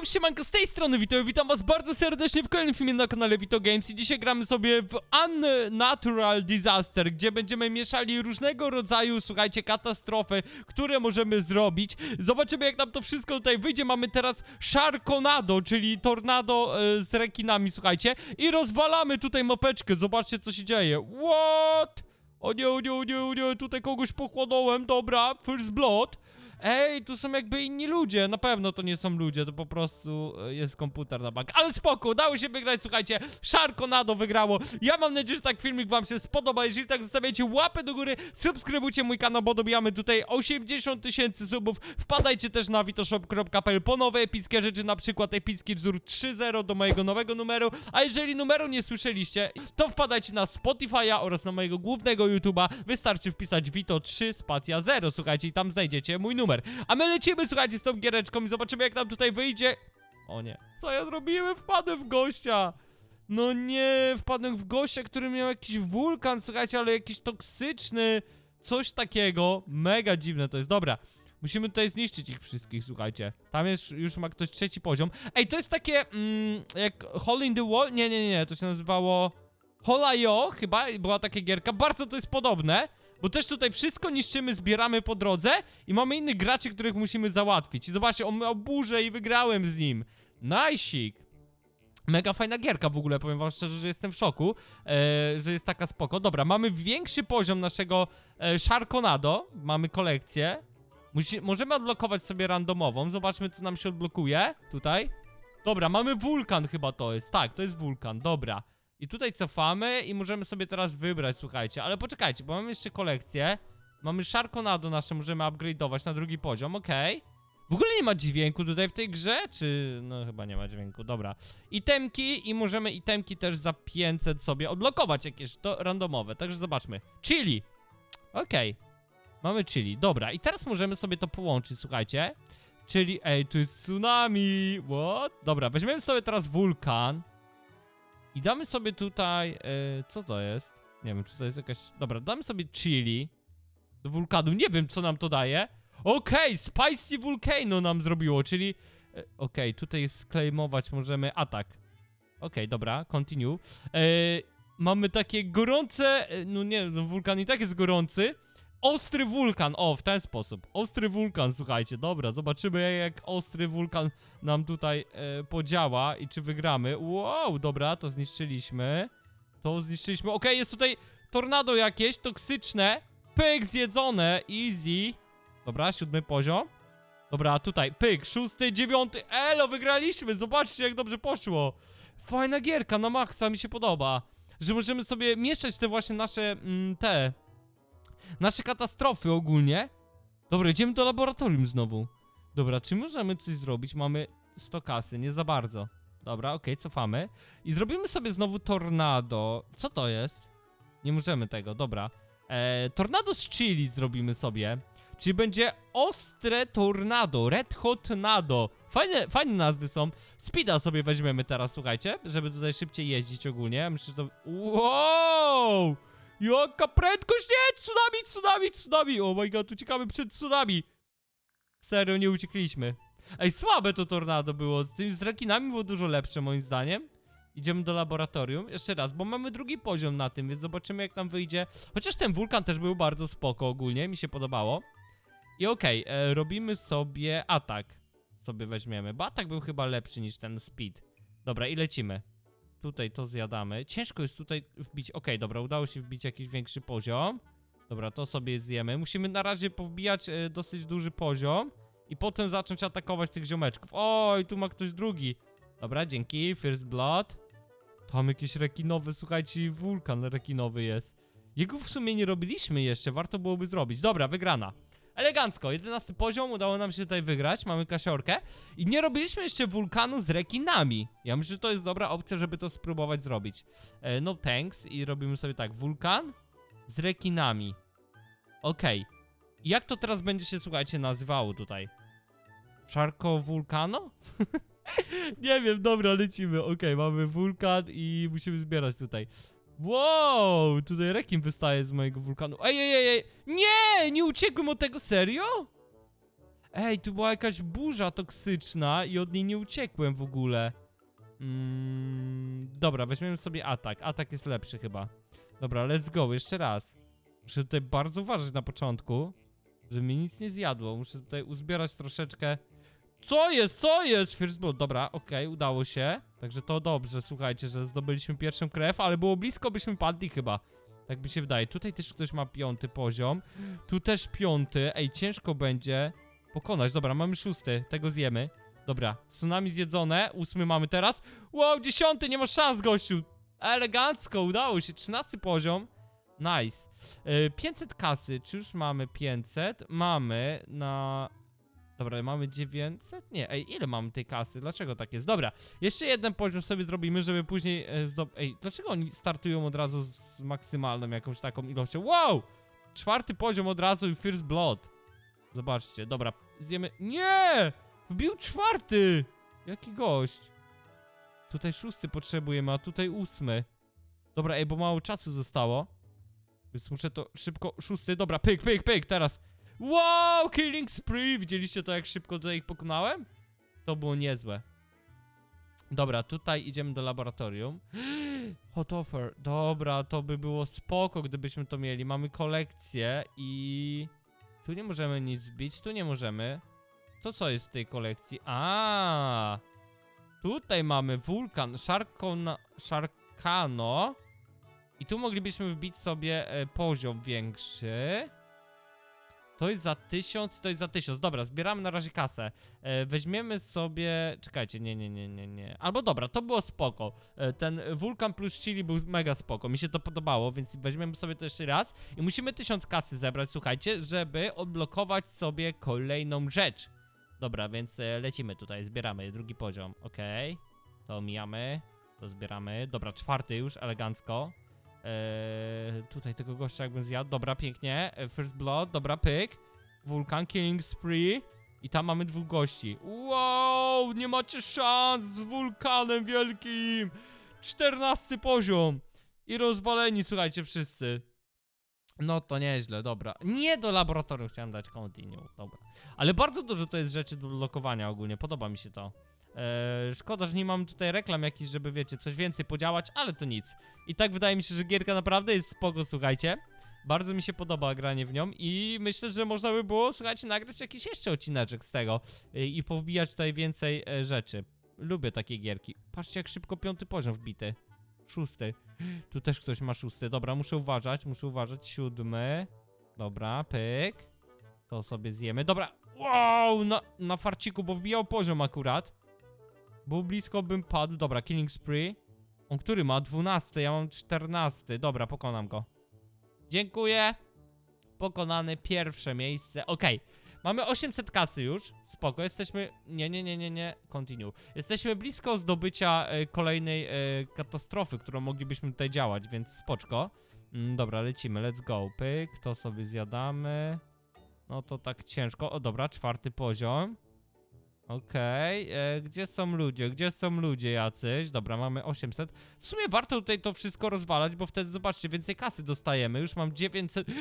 Yo, siemanko, z tej strony Wito, witam was bardzo serdecznie w kolejnym filmie na kanale Vito Games i dzisiaj gramy sobie w Unnatural Disaster, gdzie będziemy mieszali różnego rodzaju, słuchajcie, katastrofy, które możemy zrobić. Zobaczymy jak nam to wszystko tutaj wyjdzie, mamy teraz Sharkonado, czyli tornado e, z rekinami, słuchajcie, i rozwalamy tutaj mapeczkę, zobaczcie co się dzieje. What? O nie, o nie, o nie, o nie, tutaj kogoś pochłonąłem, dobra, first blood. Ej, tu są jakby inni ludzie. Na pewno to nie są ludzie, to po prostu e, jest komputer na bank. Ale spoko, udało się wygrać, słuchajcie. Sharkonado wygrało. Ja mam nadzieję, że tak filmik wam się spodoba. Jeżeli tak, zostawiajcie łapę do góry, subskrybujcie mój kanał, bo dobijamy tutaj 80 tysięcy subów. Wpadajcie też na vitoshop.pl po nowe epickie rzeczy, na przykład epicki wzór 3.0 do mojego nowego numeru. A jeżeli numeru nie słyszeliście, to wpadajcie na Spotify'a oraz na mojego głównego YouTube'a. Wystarczy wpisać Vito 3 spacja 0, słuchajcie, i tam znajdziecie mój numer. A my lecimy, słuchajcie, z tą giereczką i zobaczymy, jak nam tutaj wyjdzie. O nie, co ja zrobiłem? Wpadłem w gościa. No nie, wpadłem w gościa, który miał jakiś wulkan, słuchajcie, ale jakiś toksyczny, coś takiego. Mega dziwne to jest. Dobra, musimy tutaj zniszczyć ich wszystkich, słuchajcie. Tam jest, już ma ktoś trzeci poziom. Ej, to jest takie, mm, jak Hole in the Wall? Nie, nie, nie, to się nazywało... Holajo, chyba, była taka gierka. Bardzo to jest podobne. Bo też tutaj wszystko niszczymy, zbieramy po drodze i mamy innych graczy, których musimy załatwić. I zobaczcie, on miał burzę i wygrałem z nim. Najsik. Mega fajna gierka w ogóle, powiem wam szczerze, że jestem w szoku, e, że jest taka spoko. Dobra, mamy większy poziom naszego e, Sharkonado, mamy kolekcję. Musi, możemy odblokować sobie randomową, zobaczmy co nam się odblokuje, tutaj. Dobra, mamy wulkan chyba to jest, tak, to jest wulkan, dobra. I tutaj cofamy i możemy sobie teraz wybrać, słuchajcie, ale poczekajcie, bo mamy jeszcze kolekcję. Mamy Sharkonado nasze, możemy upgrade'ować na drugi poziom, okej. W ogóle nie ma dźwięku tutaj w tej grze, czy... No chyba nie ma dźwięku, dobra. Itemki i możemy itemki też za 500 sobie odblokować jakieś to randomowe, także zobaczmy. Chili. Okej. Mamy chili, dobra. I teraz możemy sobie to połączyć, słuchajcie. Czyli, ej, tu jest tsunami, what? Dobra, weźmiemy sobie teraz wulkan. I damy sobie tutaj, e, co to jest? Nie wiem, czy to jest jakaś... Dobra, damy sobie chili do wulkanu, nie wiem, co nam to daje. Okej, Spicy Volcano nam zrobiło, czyli... E, Okej, tutaj sklejmować możemy atak. Okej, dobra, continue. E, mamy takie gorące... No nie, no wulkan i tak jest gorący. Ostry wulkan, o, w ten sposób. Ostry wulkan, słuchajcie, dobra, zobaczymy jak ostry wulkan nam tutaj e, podziała i czy wygramy. Wow, dobra, to zniszczyliśmy. To zniszczyliśmy. Okej, jest tutaj tornado jakieś, toksyczne. Pyk, zjedzone, easy. Dobra, siódmy poziom. Dobra, tutaj, pyk, szósty, dziewiąty. Elo, wygraliśmy, zobaczcie jak dobrze poszło. Fajna gierka, na maksa, mi się podoba. Że możemy sobie mieszać te właśnie nasze, mm, te... Nasze katastrofy ogólnie. Dobra, idziemy do laboratorium znowu. Dobra, czy możemy coś zrobić? Mamy 100 kasy, nie za bardzo. Dobra, okej, cofamy. I zrobimy sobie znowu tornado. Co to jest? Nie możemy tego, dobra. E, tornado z chili zrobimy sobie. Czyli będzie ostre tornado, red hot nado. Fajne, fajne nazwy są. Speeda sobie weźmiemy teraz, słuchajcie, żeby tutaj szybciej jeździć ogólnie. Myślę, że to... Wow! Jaka prędkość! Nie! Tsunami, tsunami, tsunami! Oh my god, uciekamy przed tsunami! Serio, nie uciekliśmy. Ej, słabe to tornado było. Z tymi z rekinami było dużo lepsze, moim zdaniem. Idziemy do laboratorium. Jeszcze raz, bo mamy drugi poziom na tym, więc zobaczymy, jak nam wyjdzie. Chociaż ten wulkan też był bardzo spoko ogólnie, mi się podobało. I okej, e, robimy sobie atak. Sobie weźmiemy, bo atak był chyba lepszy niż ten speed. Dobra, i lecimy. Tutaj to zjadamy. Ciężko jest tutaj wbić. Okej, dobra, udało się wbić jakiś większy poziom. Dobra, to sobie zjemy. Musimy na razie powbijać e, dosyć duży poziom i potem zacząć atakować tych ziomeczków. Oj, tu ma ktoś drugi. Dobra, dzięki. First Blood. Tam jakiś rekinowy, słuchajcie, wulkan rekinowy jest. Jego w sumie nie robiliśmy jeszcze, warto byłoby zrobić. Dobra, wygrana. Elegancko, 11 poziom, udało nam się tutaj wygrać, mamy kasiorkę. I nie robiliśmy jeszcze wulkanu z rekinami. Ja myślę, że to jest dobra opcja, żeby to spróbować zrobić. E, no thanks i robimy sobie tak, wulkan z rekinami. Okej. Jak to teraz będzie się, słuchajcie, nazywało tutaj? Czarko wulkano? Nie wiem, dobra, lecimy. Okej, mamy wulkan i musimy zbierać tutaj. Wow, tutaj rekin wystaje z mojego wulkanu. Ej, ej, ej, ej. Nie, nie uciekłem od tego, serio? Ej, tu była jakaś burza toksyczna i od niej nie uciekłem w ogóle. Mm, dobra, weźmiemy sobie atak. Atak jest lepszy chyba. Dobra, let's go, jeszcze raz. Muszę tutaj bardzo uważać na początku, żeby mi nic nie zjadło. Muszę tutaj uzbierać troszeczkę. Co jest? Co jest? First blood. Dobra, okej, udało się. Także to dobrze, słuchajcie, że zdobyliśmy pierwszą krew, ale było blisko, byśmy padli chyba. Tak mi się wydaje. Tutaj też ktoś ma piąty poziom. Tu też piąty. Ej, ciężko będzie pokonać. Dobra, mamy szósty. Tego zjemy. Dobra, tsunami zjedzone. Ósmy mamy teraz. Wow, dziesiąty, nie ma szans, gościu. Elegancko, udało się. Trzynasty poziom. Nice. Yy, 500 kasy. Czy już mamy 500? Mamy na... Dobra, mamy 900? Nie, ej, ile mamy tej kasy? Dlaczego tak jest? Dobra, jeszcze jeden poziom sobie zrobimy, żeby później e, zdob... Ej, dlaczego oni startują od razu z maksymalną jakąś taką ilością? Wow! Czwarty poziom od razu i First Blood. Zobaczcie, dobra, zjemy... Nie! Wbił czwarty! Jaki gość? Tutaj szósty potrzebujemy, a tutaj ósmy. Dobra, ej, bo mało czasu zostało. Więc muszę to szybko... Szósty, dobra, pyk, pyk, pyk, teraz. Wow, killing spree! Widzieliście to, jak szybko tutaj ich pokonałem? To było niezłe. Dobra, tutaj idziemy do laboratorium. Hot offer. Dobra, to by było spoko, gdybyśmy to mieli. Mamy kolekcję i... Tu nie możemy nic wbić, tu nie możemy. To co jest w tej kolekcji? A, Tutaj mamy wulkan Sharkona, Sharkano. I tu moglibyśmy wbić sobie e, poziom większy. To jest za tysiąc, to jest za tysiąc. Dobra, zbieramy na razie kasę. E, weźmiemy sobie. Czekajcie, nie, nie, nie, nie, nie. Albo dobra, to było spoko. E, ten wulkan plus chili był mega spoko. Mi się to podobało, więc weźmiemy sobie to jeszcze raz. I musimy tysiąc kasy zebrać, słuchajcie, żeby odblokować sobie kolejną rzecz. Dobra, więc e, lecimy tutaj, zbieramy drugi poziom. Okej. To omijamy. To zbieramy. Dobra, czwarty już, elegancko. Eee, tutaj tego gościa jakbym zjadł. Dobra, pięknie. E, First Blood, dobra, pyk. Wulkan Killing Spree. I tam mamy dwóch gości. Wow, nie macie szans z wulkanem wielkim. Czternasty poziom. I rozwaleni, słuchajcie, wszyscy. No to nieźle, dobra. Nie do laboratorium chciałem dać continue, dobra. Ale bardzo dużo to jest rzeczy do lokowania ogólnie, podoba mi się to. Eee, szkoda, że nie mam tutaj reklam jakichś, żeby wiecie, coś więcej podziałać, ale to nic. I tak wydaje mi się, że gierka naprawdę jest spoko, słuchajcie. Bardzo mi się podoba granie w nią i myślę, że można by było, słuchajcie, nagrać jakiś jeszcze odcineczek z tego yy, i powbijać tutaj więcej e, rzeczy. Lubię takie gierki. Patrzcie, jak szybko piąty poziom wbity. Szósty. Tu też ktoś ma szósty. Dobra, muszę uważać, muszę uważać. Siódmy. Dobra, pyk. To sobie zjemy. Dobra. Wow, na, na farciku, bo wbijał poziom akurat. Był blisko, bym padł. Dobra, killing spree. On który ma? 12, ja mam 14. Dobra, pokonam go. Dziękuję. Pokonane pierwsze miejsce. Okej. Mamy 800 kasy już. Spoko, jesteśmy... Nie, nie, nie, nie, nie. Continue. Jesteśmy blisko zdobycia e, kolejnej e, katastrofy, którą moglibyśmy tutaj działać, więc spoczko. Mm, dobra, lecimy, let's go. Pyk, to sobie zjadamy. No to tak ciężko. O, dobra, czwarty poziom. Okej, e, gdzie są ludzie? Gdzie są ludzie jacyś? Dobra, mamy 800. W sumie warto tutaj to wszystko rozwalać, bo wtedy, zobaczcie, więcej kasy dostajemy. Już mam 900...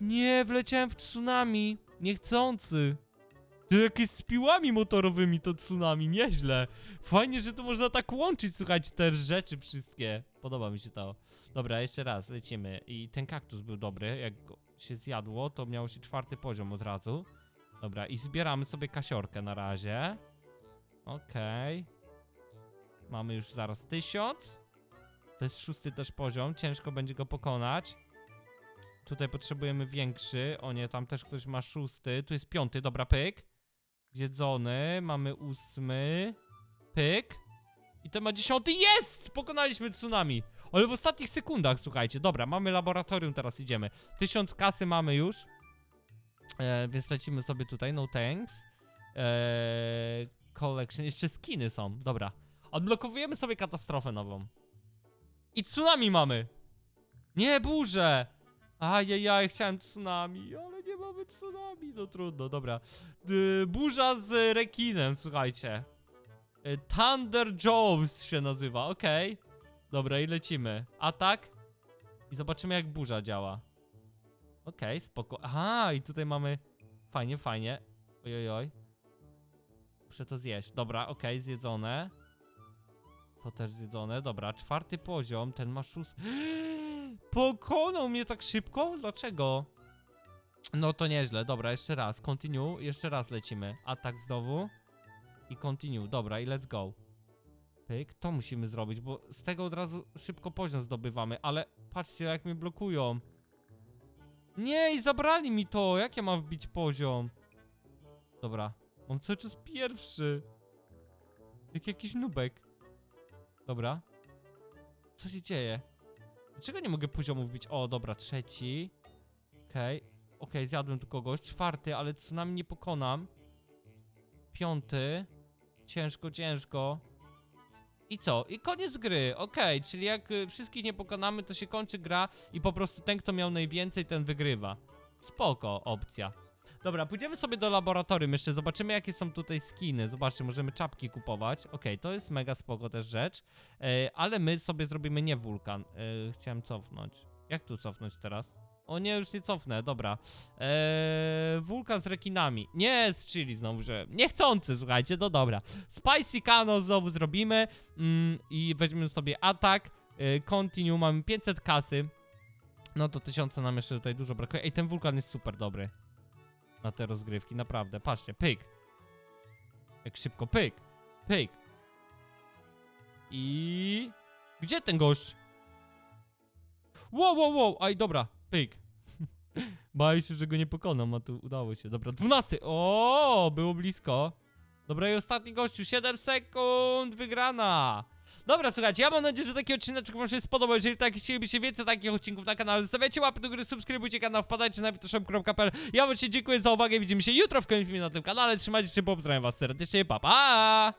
Nie, wleciałem w tsunami. Niechcący. To jakieś z piłami motorowymi to tsunami, nieźle. Fajnie, że to można tak łączyć, słuchajcie, te rzeczy wszystkie. Podoba mi się to. Dobra, jeszcze raz, lecimy. I ten kaktus był dobry, jak się zjadło, to miało się czwarty poziom od razu. Dobra, i zbieramy sobie kasiorkę na razie. Okej. Mamy już zaraz tysiąc. To jest szósty też poziom, ciężko będzie go pokonać. Tutaj potrzebujemy większy. O nie, tam też ktoś ma szósty. Tu jest piąty, dobra, pyk. Zjedzony. Mamy ósmy. Pyk. I to ma dziesiąty. Jest! Pokonaliśmy tsunami. Ale w ostatnich sekundach, słuchajcie. Dobra, mamy laboratorium, teraz idziemy. Tysiąc kasy mamy już. E, więc lecimy sobie tutaj, no thanks. E, collection, jeszcze skiny są, dobra. Odblokowujemy sobie katastrofę nową. I tsunami mamy! Nie, burzę! Ajajaj, chciałem tsunami, ale nie mamy tsunami, no trudno, dobra. Y, burza z rekinem, słuchajcie. Y, Thunder Jaws się nazywa, okej. Dobra, i lecimy. Atak. I zobaczymy jak burza działa. Okej, spoko. Aha, i tutaj mamy fajnie, fajnie. Oj, oj. Muszę to zjeść. Dobra, okej, zjedzone. To też zjedzone. Dobra, czwarty poziom, ten ma szósty. Pokonał mnie tak szybko? Dlaczego? No to nieźle. Dobra, jeszcze raz. Continue. Jeszcze raz lecimy. Atak znowu. I continue. Dobra, i let's go. Pyk, to musimy zrobić, bo z tego od razu szybko poziom zdobywamy, ale patrzcie jak mnie blokują. Nie, i zabrali mi to. Jak ja mam wbić poziom? Dobra, mam cały czas pierwszy. Jak jakiś nubek. Dobra. Co się dzieje? Dlaczego nie mogę poziomu wbić? O, dobra, trzeci. Okej. Okej, zjadłem tu kogoś. Czwarty, ale tsunami nie pokonam. Piąty. Ciężko, ciężko. I co? I koniec gry, okej, czyli jak y, wszystkich nie pokonamy, to się kończy gra i po prostu ten, kto miał najwięcej, ten wygrywa. Spoko opcja. Dobra, pójdziemy sobie do laboratorium jeszcze, zobaczymy jakie są tutaj skiny. Zobaczcie, możemy czapki kupować. Okej, to jest mega spoko też rzecz. E, ale my sobie zrobimy nie wulkan. E, chciałem cofnąć. Jak tu cofnąć teraz? O nie, już nie cofnę, dobra. Eee, wulkan z rekinami. Nie, z chili znowu, że niechcący, słuchajcie, no dobra. Spicy Kano znowu zrobimy mm, i weźmiemy sobie atak. E, continue, mamy 500 kasy. No to tysiące nam jeszcze tutaj dużo brakuje. Ej, ten wulkan jest super dobry. Na te rozgrywki, naprawdę. Patrzcie, pyk. Jak szybko, pyk. Pyk. I... Gdzie ten gość? Wow, wow, wow, aj dobra, pyk. Bałem się, że go nie pokonam, a tu udało się. Dobra, 12. O, było blisko. Dobra, i ostatni gościu, 7 sekund, wygrana. Dobra, słuchajcie, ja mam nadzieję, że taki odcinek wam się spodobał. Jeżeli tak chcielibyście więcej takich odcinków na kanale, zostawiajcie łapy do góry, subskrybujcie kanał, wpadajcie na witoshop.pl. Ja wam się dziękuję za uwagę, widzimy się jutro w kolejnym filmie na tym kanale. Trzymajcie się, pozdrawiam was serdecznie, pa pa!